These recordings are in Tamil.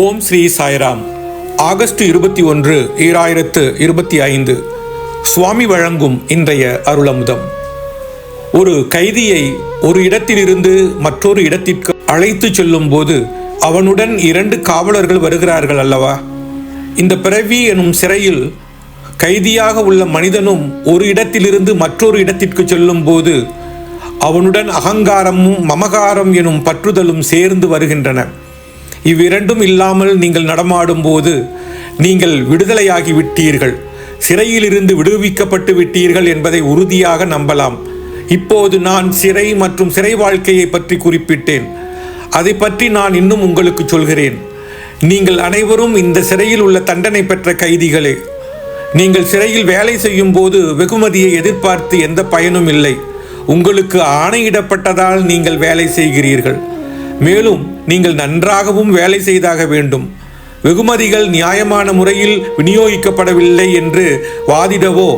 ஓம் ஸ்ரீ சாய்ராம். ஆகஸ்ட் இருபத்தி ஒன்று ஈராயிரத்து இருபத்தி ஐந்து. சுவாமி வழங்கும் இன்றைய அருளமுதம். ஒரு கைதியை ஒரு இடத்திலிருந்து மற்றொரு இடத்திற்கு அழைத்து செல்லும் போது அவனுடன் இரண்டு காவலர்கள் வருகிறார்கள் அல்லவா? இந்த பிறவி எனும் சிறையில் கைதியாக உள்ள மனிதனும் ஒரு இடத்திலிருந்து மற்றொரு இடத்திற்கு செல்லும் போது அவனுடன் அகங்காரமும் மமகாரம் எனும் பற்றுதலும் சேர்ந்து வருகின்றன. இவ்விரண்டும் இல்லாமல் நீங்கள் நடமாடும் போது நீங்கள் விடுதலையாகி விட்டீர்கள். சிறையிலிருந்து விடுவிக்கப்பட்டு விட்டீர்கள் என்பதை உறுதியாக நம்பலாம். இப்போது நான் சிறை மற்றும் சிறை வாழ்க்கையை பற்றி குறிப்பிட்டேன். அதை பற்றி நான் இன்னும் உங்களுக்கு சொல்கிறேன். நீங்கள் அனைவரும் இந்த சிறையில் உள்ள தண்டனை பெற்ற கைதிகளே. நீங்கள் சிறையில் வேலை செய்யும் போது வெகுமதியை எதிர்பார்த்து எந்த பயனும் இல்லை. உங்களுக்கு ஆணையிடப்பட்டதால் நீங்கள் வேலை செய்கிறீர்கள். மேலும் நீங்கள் நன்றாகவும் வேலை செய்தாக வேண்டும். வெகுமதிகள் நியாயமான முறையில் விநியோகிக்கப்படவில்லை என்று வாதிடவோ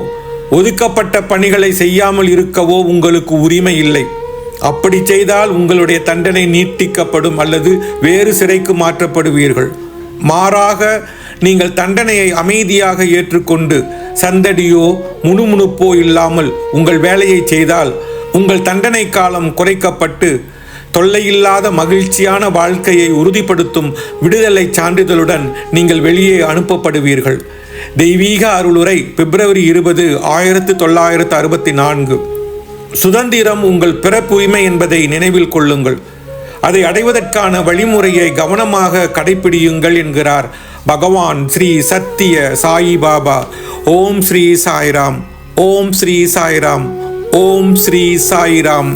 ஒதுக்கப்பட்ட பணிகளை செய்யாமல் இருக்கவோ உங்களுக்கு உரிமை இல்லை. அப்படி செய்தால் உங்களுடைய தண்டனை நீட்டிக்கப்படும் அல்லது வேறு சிறைக்கு மாற்றப்படுவீர்கள். மாறாக நீங்கள் தண்டனையை அமைதியாக ஏற்றுக்கொண்டு சந்தடியோ முணுமுணுப்போ இல்லாமல் உங்கள் வேலையை செய்தால் உங்கள் தண்டனை காலம் குறைக்கப்பட்டு தொல்லையில்லாத மகிழ்ச்சியான வாழ்க்கையை உறுதிப்படுத்தும் விடுதலை சான்றிதழுடன் நீங்கள் வெளியே அனுப்பப்படுவீர்கள். தெய்வீக அருளுரை பிப்ரவரி இருபது ஆயிரத்து தொள்ளாயிரத்து அறுபத்தி நான்கு. சுதந்திரம் உங்கள் பிறப்புரிமை என்பதை நினைவில் கொள்ளுங்கள். அதை அடைவதற்கான வழிமுறையை கவனமாக கடைபிடியுங்கள் என்கிறார் பகவான் ஸ்ரீ சத்திய சாயி பாபா. ஓம் ஸ்ரீ சாய்ராம் ஓம் ஸ்ரீ சாய்ராம் ஓம் ஸ்ரீ சாய்ராம்.